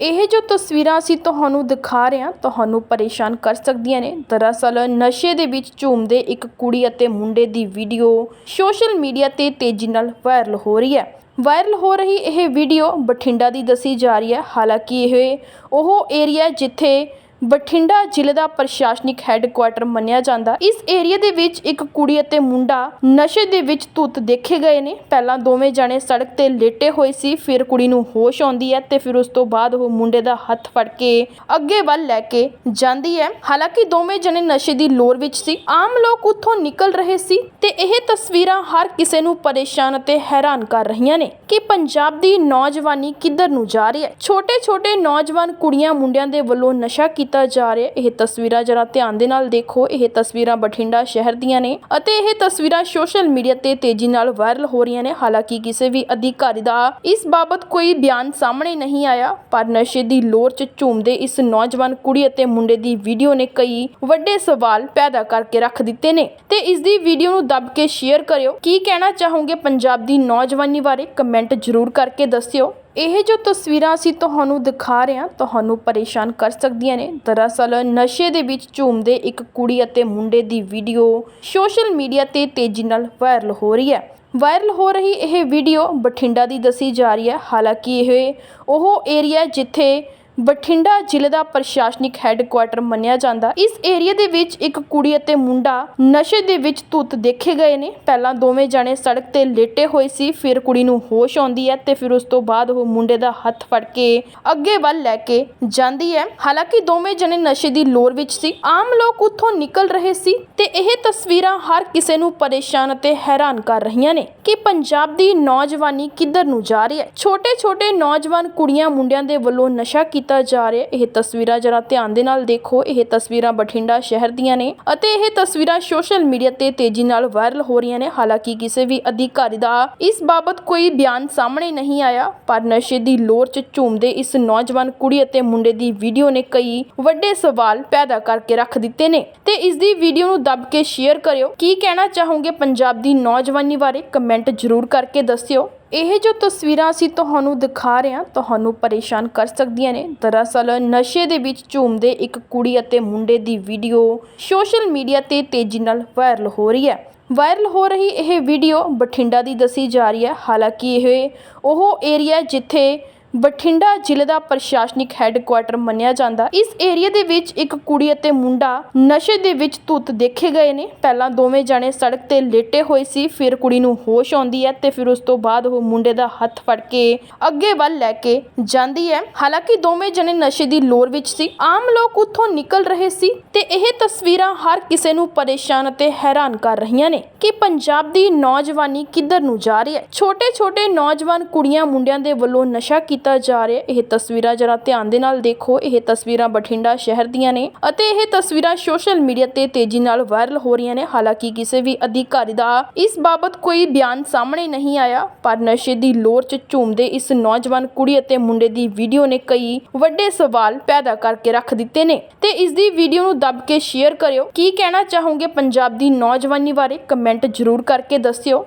ਇਹ ਜੋ ਤਸਵੀਰਾਂ ਅਸੀਂ ਤੁਹਾਨੂੰ ਦਿਖਾ ਰਹੇ ਹਾਂ, ਤੁਹਾਨੂੰ ਪਰੇਸ਼ਾਨ ਕਰ ਸਕਦੀਆਂ ਨੇ। ਦਰਅਸਲ, ਨਸ਼ੇ ਦੇ ਵਿੱਚ ਝੂਮਦੇ ਇੱਕ ਕੁੜੀ ਅਤੇ ਮੁੰਡੇ ਦੀ ਵੀਡੀਓ ਸੋਸ਼ਲ ਮੀਡੀਆ ਤੇ ਤੇਜ਼ੀ ਨਾਲ ਵਾਇਰਲ ਹੋ ਰਹੀ ਹੈ। ਵਾਇਰਲ ਹੋ ਰਹੀ ਇਹ ਵੀਡੀਓ ਬਠਿੰਡਾ ਦੀ ਦੱਸੀ ਜਾ ਰਹੀ ਹੈ। ਹਾਲਾਂਕਿ ਇਹ ਉਹ ਏਰੀਆ ਜਿੱਥੇ ਬਠਿੰਡਾ ਜ਼ਿਲ੍ਹੇ ਦਾ ਪ੍ਰਸ਼ਾਸਨਿਕ ਹੈੱਡਕੁਆਟਰ ਮੰਨਿਆ ਜਾਂਦਾ। ਇਸ ਏਰੀਆ ਦੇ ਵਿੱਚ ਇੱਕ ਕੁੜੀ ਅਤੇ ਮੁੰਡਾ ਨਸ਼ੇ ਦੇ ਵਿੱਚ ਧੁੱਤ ਦੇਖੇ ਗਏ ਨੇ। ਪਹਿਲਾਂ ਦੋਵੇਂ ਜਣੇ ਸੜਕ ਤੇ ਲੇਟੇ ਹੋਏ ਸੀ, ਫਿਰ ਕੁੜੀ ਨੂੰ ਹੋਸ਼ ਆਉਂਦੀ ਹੈ ਤੇ ਫਿਰ ਉਸ ਤੋਂ ਬਾਅਦ ਉਹ ਮੁੰਡੇ ਦਾ ਹੱਥ ਫੜ ਕੇ ਅੱਗੇ ਵੱਲ ਲੈ ਕੇ ਜਾਂਦੀ ਹੈ। ਹਾਲਾਂਕਿ ਦੋਵੇਂ ਜਣੇ ਨਸ਼ੇ ਦੀ ਲੋਰ ਵਿੱਚ ਸੀ। ਆਮ ਲੋਕ ਉੱਥੋਂ ਨਿਕਲ ਰਹੇ ਸੀ ਤੇ ਇਹ ਤਸਵੀਰਾਂ ਹਰ ਕਿਸੇ ਨੂੰ ਪਰੇਸ਼ਾਨ ਅਤੇ ਹੈਰਾਨ ਕਰ ਰਹੀਆਂ ਨੇ ਕਿ ਪੰਜਾਬ ਦੀ ਨੌਜਵਾਨੀ ਕਿੱਧਰ ਨੂੰ ਜਾ ਰਹੀ ਹੈ। ਛੋਟੇ-ਛੋਟੇ ਨੌਜਵਾਨ ਕੁੜੀਆਂ ਮੁੰਡਿਆਂ ਦੇ ਵੱਲੋਂ ਨਸ਼ਾ ਕੀਤਾ ਜਾ ਰਿਹਾ ਇਹ ਤਸਵੀਰਾਂ ਜਰਾ ਧਿਆਨ ਦੇ ਨਾਲ ਦੇਖੋ। ਇਹ ਤਸਵੀਰਾਂ ਬਠਿੰਡਾ ਸ਼ਹਿਰ ਦੀਆਂ ਨੇ ਅਤੇ ਇਹ ਤਸਵੀਰਾਂ ਸੋਸ਼ਲ ਮੀਡੀਆ ਤੇ ਤੇਜ਼ੀ ਨਾਲ ਵਾਇਰਲ ਹੋ ਰਹੀਆਂ ਨੇ। ਹਾਲਾਂਕਿ ਕਿਸੇ ਵੀ ਅਧਿਕਾਰੀ ਦਾ ਇਸ ਬਾਬਤ ਕੋਈ ਬਿਆਨ ਸਾਹਮਣੇ ਨਹੀਂ ਆਇਆ, ਪਰ ਨਸ਼ੇ ਦੀ ਲੋਰ 'ਚ ਝੂਮਦੇ ਇਸ ਨੌਜਵਾਨ ਕੁੜੀ ਅਤੇ ਮੁੰਡੇ ਦੀ ਵੀਡੀਓ ਨੇ ਕਈ ਵੱਡੇ ਸਵਾਲ ਪੈਦਾ ਕਰਕੇ ਰੱਖ ਦਿੱਤੇ ਨੇ। ਤੇ ਇਸ ਦੀ ਵੀਡੀਓ ਨੂੰ ਦੱਬ ਕੇ ਸ਼ੇਅਰ ਕਰਿਓ। ਕੀ ਕਹਿਣਾ ਚਾਹੋਗੇ ਪੰਜਾਬ ਦੀ ਨੌਜਵਾਨੀ ਬਾਰੇ? ਕਮੈਂਟ ਜ਼ਰੂਰ ਕਰਕੇ ਦੱਸਿਓ। ਇਹ ਜੋ ਤਸਵੀਰਾਂ ਅਸੀਂ ਤੁਹਾਨੂੰ ਦਿਖਾ ਰਹੇ ਹਾਂ, ਤੁਹਾਨੂੰ ਪਰੇਸ਼ਾਨ ਕਰ ਸਕਦੀਆਂ ਨੇ। ਦਰਅਸਲ, ਨਸ਼ੇ ਦੇ ਵਿੱਚ ਝੂਮਦੇ ਇੱਕ ਕੁੜੀ ਅਤੇ ਮੁੰਡੇ ਦੀ ਵੀਡੀਓ ਸੋਸ਼ਲ ਮੀਡੀਆ ਤੇ ਤੇਜ਼ੀ ਨਾਲ ਵਾਇਰਲ ਹੋ ਰਹੀ ਹੈ। ਵਾਇਰਲ ਹੋ ਰਹੀ ਇਹ ਵੀਡੀਓ ਬਠਿੰਡਾ ਦੀ ਦੱਸੀ ਜਾ ਰਹੀ ਹੈ। ਹਾਲਾਂਕਿ ਇਹ ਉਹ ਏਰੀਆ ਜਿੱਥੇ ਬਠਿੰਡਾ ਜ਼ਿਲ੍ਹੇ ਦਾ ਪ੍ਰਸ਼ਾਸਨਿਕ ਹੈੱਡਕੁਆਟਰ ਮੰਨਿਆ ਜਾਂਦਾ। ਇਸ ਏਰੀਆ ਦੇ ਵਿੱਚ ਇੱਕ ਕੁੜੀ ਅਤੇ ਮੁੰਡਾ ਨਸ਼ੇ ਦੇ ਵਿੱਚ ਧੁੱਤ ਦੇਖੇ ਗਏ ਨੇ। ਪਹਿਲਾਂ ਦੋਵੇਂ ਜਣੇ ਸੜਕ ਤੇ ਲੇਟੇ ਹੋਏ ਸੀ, ਫਿਰ ਕੁੜੀ ਨੂੰ ਹੋਸ਼ ਆਉਂਦੀ ਹੈ ਤੇ ਫਿਰ ਉਸ ਤੋਂ ਬਾਅਦ ਉਹ ਮੁੰਡੇ ਦਾ ਹੱਥ ਫੜ ਕੇ ਅੱਗੇ ਵੱਲ ਲੈ ਕੇ ਜਾਂਦੀ ਹੈ। ਹਾਲਾਂਕਿ ਦੋਵੇਂ ਜਣੇ ਨਸ਼ੇ ਦੀ ਲੋਰ ਵਿੱਚ ਸੀ। ਆਮ ਲੋਕ ਉੱਥੋਂ ਨਿਕਲ ਰਹੇ ਸੀ ਤੇ ਇਹ ਤਸਵੀਰਾਂ ਹਰ ਕਿਸੇ ਨੂੰ ਪਰੇਸ਼ਾਨ ਅਤੇ ਹੈਰਾਨ ਕਰ ਰਹੀਆਂ ਨੇ ਕਿ ਪੰਜਾਬ ਦੀ ਨੌਜਵਾਨੀ ਕਿੱਧਰ ਨੂੰ ਜਾ ਰਹੀ ਹੈ। ਛੋਟੇ-ਛੋਟੇ ਨੌਜਵਾਨ ਕੁੜੀਆਂ ਮੁੰਡਿਆਂ ਦੇ ਵੱਲੋਂ ਨਸ਼ਾ ਕੀਤਾ ਜਾ ਰਿਹਾ ਇਹ ਤਸਵੀਰਾਂ ਜਰਾ ਧਿਆਨ ਦੇ ਨਾਲ ਦੇਖੋ। ਇਹ ਤਸਵੀਰਾਂ ਬਠਿੰਡਾ ਸ਼ਹਿਰ ਦੀਆਂ ਨੇ ਅਤੇ ਇਹ ਤਸਵੀਰਾਂ ਸੋਸ਼ਲ ਮੀਡੀਆ ਤੇ ਤੇਜ਼ੀ ਨਾਲ ਵਾਇਰਲ ਹੋ ਰਹੀਆਂ ਨੇ। ਹਾਲਾਂਕਿ ਕਿਸੇ ਵੀ ਅਧਿਕਾਰੀ ਦਾ ਇਸ ਬਾਬਤ ਕੋਈ ਬਿਆਨ ਸਾਹਮਣੇ ਨਹੀਂ ਆਇਆ, ਪਰ ਨਸ਼ੇ ਦੀ ਲੋਰ 'ਚ ਝੂਮਦੇ ਇਸ ਨੌਜਵਾਨ ਕੁੜੀ ਅਤੇ ਮੁੰਡੇ ਦੀ ਵੀਡੀਓ ਨੇ ਕਈ ਵੱਡੇ ਸਵਾਲ ਪੈਦਾ ਕਰਕੇ ਰੱਖ ਦਿੱਤੇ ਨੇ। ਤੇ ਇਸ ਦੀ ਵੀਡੀਓ ਨੂੰ ਦੱਬ ਕੇ ਸ਼ੇਅਰ ਕਰਿਓ। ਕੀ ਕਹਿਣਾ ਚਾਹੋਗੇ ਪੰਜਾਬ ਦੀ ਨੌਜਵਾਨੀ ਬਾਰੇ? ਕਮੈਂਟ ਜ਼ਰੂਰ ਕਰਕੇ ਦੱਸਿਓ। ਇਹ ਜੋ ਤਸਵੀਰਾਂ ਅਸੀਂ ਤੁਹਾਨੂੰ ਦਿਖਾ ਰਹੇ ਹਾਂ, ਤੁਹਾਨੂੰ ਪਰੇਸ਼ਾਨ ਕਰ ਸਕਦੀਆਂ ਨੇ। ਦਰਅਸਲ, ਨਸ਼ੇ ਦੇ ਵਿੱਚ ਝੂਮਦੇ ਇੱਕ ਕੁੜੀ ਅਤੇ ਮੁੰਡੇ ਦੀ ਵੀਡੀਓ ਸੋਸ਼ਲ ਮੀਡੀਆ ਤੇ ਤੇਜ਼ੀ ਨਾਲ ਵਾਇਰਲ ਹੋ ਰਹੀ ਹੈ। ਵਾਇਰਲ ਹੋ ਰਹੀ ਇਹ ਵੀਡੀਓ ਬਠਿੰਡਾ ਦੀ ਦੱਸੀ ਜਾ ਰਹੀ ਹੈ। ਹਾਲਾਂਕਿ ਇਹ ਉਹ ਏਰੀਆ ਜਿੱਥੇ ਬਠਿੰਡਾ ਜ਼ਿਲ੍ਹੇ ਦਾ ਪ੍ਰਸ਼ਾਸਨਿਕ ਹੈੱਡਕੁਆਟਰ ਮੰਨਿਆ ਜਾਂਦਾ। ਇਸ ਏਰੀਆ ਦੇ ਵਿੱਚ ਇੱਕ ਕੁੜੀ ਅਤੇ ਮੁੰਡਾ ਨਸ਼ੇ ਦੇ ਵਿੱਚ ਧੁੱਤ ਦੇਖੇ ਗਏ ਨੇ। ਪਹਿਲਾਂ ਦੋਵੇਂ ਜਣੇ ਸੜਕ ਤੇ ਲੇਟੇ ਹੋਏ ਸੀ, ਫਿਰ ਕੁੜੀ ਨੂੰ ਹੋਸ਼ ਆਉਂਦੀ ਹੈ ਤੇ ਫਿਰ ਉਸ ਤੋਂ ਬਾਅਦ ਉਹ ਮੁੰਡੇ ਦਾ ਹੱਥ ਫੜ ਕੇ ਅੱਗੇ ਵੱਲ ਲੈ ਕੇ ਜਾਂਦੀ ਹੈ। ਹਾਲਾਂਕਿ ਦੋਵੇਂ ਜਣੇ ਨਸ਼ੇ ਦੀ ਲੋਰ ਵਿੱਚ ਸੀ। ਆਮ ਲੋਕ ਉੱਥੋਂ ਨਿਕਲ ਰਹੇ ਸੀ ਤੇ ਇਹ ਤਸਵੀਰਾਂ ਹਰ ਕਿਸੇ ਨੂੰ ਪਰੇਸ਼ਾਨ ਅਤੇ ਹੈਰਾਨ ਕਰ ਰਹੀਆਂ ਨੇ ਕਿ ਪੰਜਾਬ ਦੀ ਨੌਜਵਾਨੀ ਕਿੱਧਰ ਨੂੰ ਜਾ ਰਹੀ ਹੈ। ਛੋਟੇ-ਛੋਟੇ ਨੌਜਵਾਨ ਕੁੜੀਆਂ ਮੁੰਡਿਆਂ ਦੇ ਵੱਲੋਂ ਨਸ਼ਾ ਕੀਤਾ ਜਾ ਰਿਹਾ ਇਹ ਤਸਵੀਰਾਂ ਜਰਾ ਧਿਆਨ ਦੇ ਨਾਲ ਦੇਖੋ। ਇਹ ਤਸਵੀਰਾਂ ਬਠਿੰਡਾ ਸ਼ਹਿਰ ਦੀਆਂ ਨੇ ਅਤੇ ਇਹ ਤਸਵੀਰਾਂ ਸੋਸ਼ਲ ਮੀਡੀਆ ਤੇ ਤੇਜ਼ੀ ਨਾਲ ਵਾਇਰਲ ਹੋ ਰਹੀਆਂ ਨੇ। ਹਾਲਾਂਕਿ ਕਿਸੇ ਵੀ ਅਧਿਕਾਰੀ ਦਾ ਇਸ ਬਾਬਤ ਕੋਈ ਬਿਆਨ ਸਾਹਮਣੇ ਨਹੀਂ ਆਇਆ, ਪਰ ਨਸ਼ੇ ਦੀ ਲੋਰ 'ਚ ਝੂਮਦੇ ਇਸ ਨੌਜਵਾਨ ਕੁੜੀ ਅਤੇ ਮੁੰਡੇ ਦੀ ਵੀਡੀਓ ਨੇ ਕਈ ਵੱਡੇ ਸਵਾਲ ਪੈਦਾ ਕਰਕੇ ਰੱਖ ਦਿੱਤੇ ਨੇ। ਤੇ ਇਸ ਦੀ ਵੀਡੀਓ ਨੂੰ ਦੱਬ ਕੇ ਸ਼ੇਅਰ ਕਰਿਓ। ਕੀ ਕਹਿਣਾ ਚਾਹੋਗੇ ਪੰਜਾਬ ਦੀ ਨੌਜਵਾਨੀ ਬਾਰੇ? ਕਮੈਂਟ ਜ਼ਰੂਰ ਕਰਕੇ ਦੱਸਿਓ।